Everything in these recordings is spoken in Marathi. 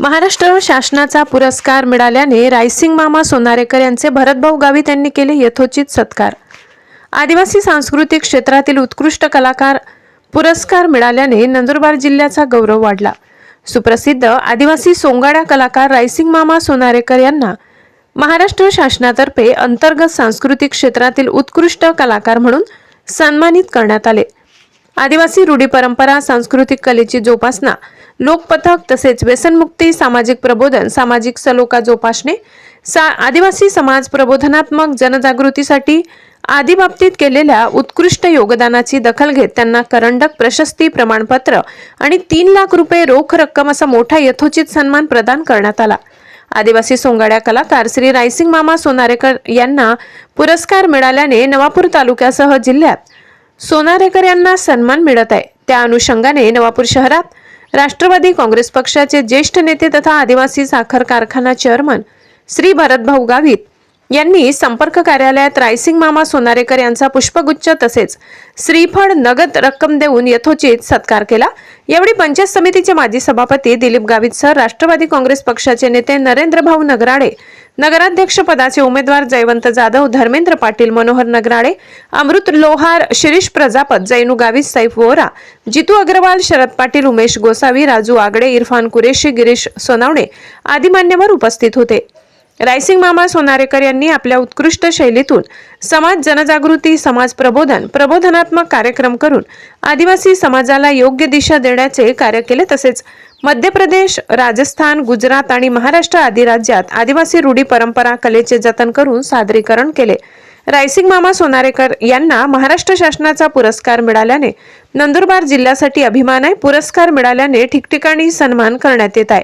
महाराष्ट्र शासनाचा पुरस्कार मिळाल्याने रायसिंग मामा सोनारेकर यांचे भरतभाऊ गावित यांनी केले यथोचित सत्कार. आदिवासी सांस्कृतिक क्षेत्रातील उत्कृष्ट कलाकार पुरस्कार मिळाल्याने नंदुरबार जिल्ह्याचा गौरव वाढला. सुप्रसिद्ध आदिवासी सोंगाड्या कलाकार रायसिंग मामा सोनारेकर यांना महाराष्ट्र शासनातर्फे अंतर्गत सांस्कृतिक क्षेत्रातील उत्कृष्ट कलाकार म्हणून सन्मानित करण्यात आले. आदिवासी रूढी परंपरा सांस्कृतिक कलेची जोपासना लोकपथक तसेच व्यसनमुक्ती सामाजिक प्रबोधन सामाजिक सलोखा जोपासणे सा आदिवासी समाज प्रबोधनात्मक जनजागृतीसाठी आदी बाबतीत केलेल्या उत्कृष्ट योगदानाची दखल घेत त्यांना करंडक प्रशस्ती प्रमाणपत्र आणि तीन लाख रुपये रोख रक्कम असा मोठा यथोचित सन्मान प्रदान करण्यात आला. आदिवासी सोंगाड्या कलाकार श्री रायसिंग मामा सोनारेकर यांना पुरस्कार मिळाल्याने नवापूर तालुक्यासह जिल्ह्यात सोनारेकर यांना सन्मान मिळत आहे. त्या अनुषंगाने नवापूर शहरात राष्ट्रवादी काँग्रेस पक्षाचे ज्येष्ठ नेते तथा आदिवासी साखर कारखाना चेअरमन श्री भरतभाऊ गावित यांनी संपर्क कार्यालयात रायसिंग मामा सोनारेकर यांचा पुष्पगुच्छ तसेच श्रीफळ नगद रक्कम देऊन यथोचित सत्कार केला. यावेळी पंचायत समितीचे माजी सभापती दिलीप गावित सर राष्ट्रवादी काँग्रेस पक्षाचे नेते नरेंद्र भाऊ नगराडे नगराध्यक्षपदाचे उमेदवार जयवंत जाधव धर्मेंद्र पाटील मनोहर नगराडे अमृत लोहार शिरीष प्रजापत जैनू गावित सैफ वोरा जितू अग्रवाल शरद पाटील उमेश गोसावी राजू आगडे इरफान कुरेशी गिरीश सोनावणे आदी मान्यवर उपस्थित होते. रायसिंग मामा सोनारेकर यांनी आपल्या उत्कृष्ट शैलीतून समाज जनजागृती समाज प्रबोधन प्रबोधनात्मक कार्यक्रम करून आदिवासी समाजाला योग्य दिशा देण्याचे कार्य केले. तसेच मध्य प्रदेश राजस्थान गुजरात आणि महाराष्ट्र आदी राज्यात आदिवासी रूढी परंपरा कलेचे जतन करून सादरीकरण केले. रायसिंग मामा सोनारेकर यांना महाराष्ट्र शासनाचा पुरस्कार मिळाल्याने नंदुरबार जिल्ह्यासाठी अभिमान आहे. पुरस्कार मिळाल्याने ठिकठिकाणी सन्मान करण्यात येत आहे.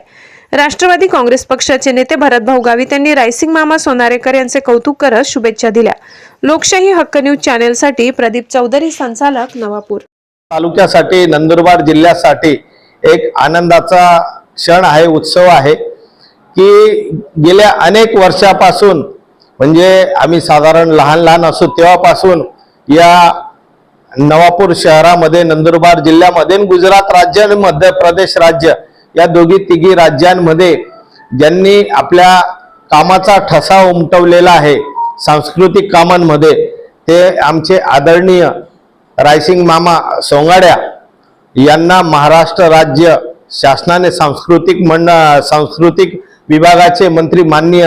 राष्ट्रवादी काँग्रेस पक्षाचे नेते भरतभाऊ गावित यांनी रायसिंग मामा सोनारेकर यांचे कौतुक करत शुभेच्छा दिल्या. लोकशाही हक्क न्यूज चॅनेलसाठी प्रदीप चौधरी संचालक नवापूर. तालुक्यासाठी नंदुरबार जिल्ह्यासाठी एक आनंदाचा क्षण आहे उत्सव आहे की गेल्या अनेक वर्षापासून म्हणजे आम्ही साधारण लहान लहान असू तेव्हापासून या नवापूर शहरामध्ये नंदुरबार जिल्ह्यामध्ये गुजरात राज्य आणि मध्य प्रदेश राज्य या दोघी तिघी राज्यांमध्ये ज्यांनी आपल्या कामाचा ठसा उमटवलेला आहे सांस्कृतिक कामांमध्ये ते आमचे आदरणीय रायसिंग मामा सोंगाड्या यांना महाराष्ट्र राज्य शासनाने सांस्कृतिक मंड सांस्कृतिक विभागाचे मंत्री माननीय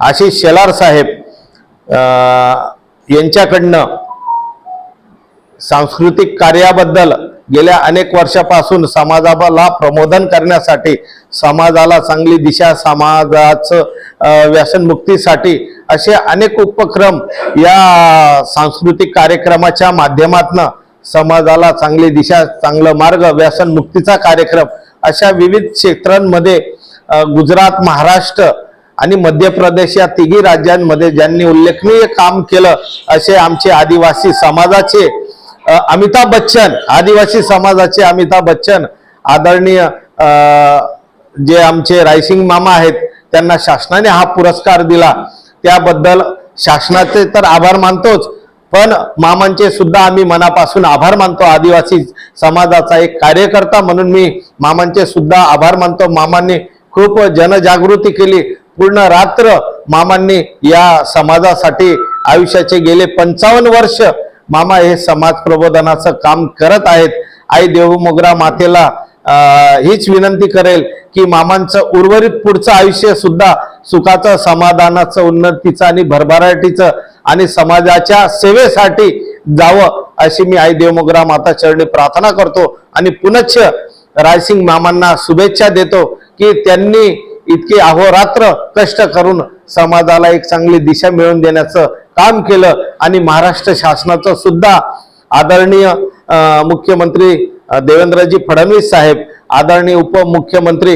आशिष शेलार साहेब यांच्याकडनं सांस्कृतिक कार्याबद्दल गेल्या अनेक वर्षापासून समाजाला प्रबोधन करण्यासाठी समाजाला चांगली दिशा समाजाचं व्यसनमुक्तीसाठी असे अनेक उपक्रम या सांस्कृतिक कार्यक्रमाच्या माध्यमातनं समाजाला चांगली दिशा चांगलं मार्ग व्यसनमुक्तीचा कार्यक्रम अशा विविध क्षेत्रांमध्ये गुजरात महाराष्ट्र आणि मध्य प्रदेश या तिघी राज्यांमध्ये ज्यांनी उल्लेखनीय काम केलं असे आमचे आदिवासी समाजाचे अमिताभ बच्चन आदिवासी समाजाचे अमिताभ बच्चन आदरणीय जे आमचे रायसिंग मामा आहेत त्यांना शासनाने हा पुरस्कार दिला. त्याबद्दल शासनाचे तर आभार मानतोच पण मामांचे सुद्धा आम्ही मनापासून आभार मानतो. आदिवासी समाजाचा एक कार्यकर्ता म्हणून मी मामांचे सुद्धा आभार मानतो. मामांनी खूप जनजागृती केली. पूर्ण रात्र मामांनी या समाजासाठी आयुष्याचे गेले पंचावन्न वर्ष मामा हे समाज प्रबोधनाचं काम करत आहेत. आई देवमोगरा मातेला हीच विनंती करेल की मामांचं उर्वरित पुढचं आयुष्य सुद्धा सुखाचं समाधानाचं उन्नतीचं आणि भरभराटीचं आणि समाजाच्या सेवेसाठी जावं अशी मी आई देवमोगरा माता चरणी प्रार्थना करतो आणि पुनश्च रायसिंग मामांना शुभेच्छा देतो की त्यांनी इतके अहोरात्र कष्ट करून समाजाला एक चांगली दिशा मिळवून देण्याचं काम केलं आणि महाराष्ट्र शासनाचं सुद्धा आदरणीय मुख्यमंत्री देवेंद्रजी फडणवीस साहेब आदरणीय उपमुख्यमंत्री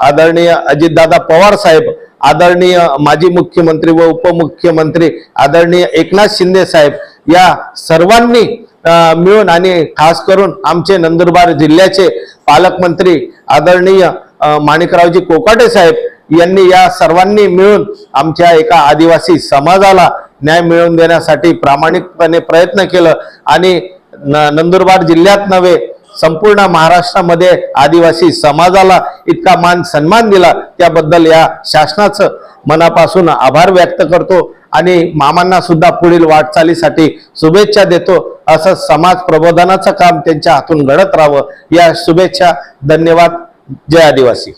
आदरणीय अजितदादा पवार साहेब आदरणीय माजी मुख्यमंत्री व उपमुख्यमंत्री आदरणीय एकनाथ शिंदे साहेब या सर्वांनी मिळून आणि खास करून आमचे नंदुरबार जिल्ह्याचे पालकमंत्री आदरणीय माणिकरावजी कोकाटे साहेब यांनी या सर्वांनी मिळून आमच्या एका आदिवासी समाजाला न्याय मिळवून देण्यासाठी प्रामाणिकपणे प्रयत्न केलं. आणि न- नंदुरबार जिल्ह्यात नव्हे संपूर्ण महाराष्ट्रामध्ये आदिवासी समाजाला इतका मान सन्मान दिला. त्याबद्दल या शासनाचं मनापासून आभार व्यक्त करतो आणि मामांना सुद्धा पुढील वाटचालीसाठी शुभेच्छा देतो. असं समाज प्रबोधनाचं काम त्यांच्या हातून घडत राहावं. या शुभेच्छा धन्यवाद. जय आदिवासी.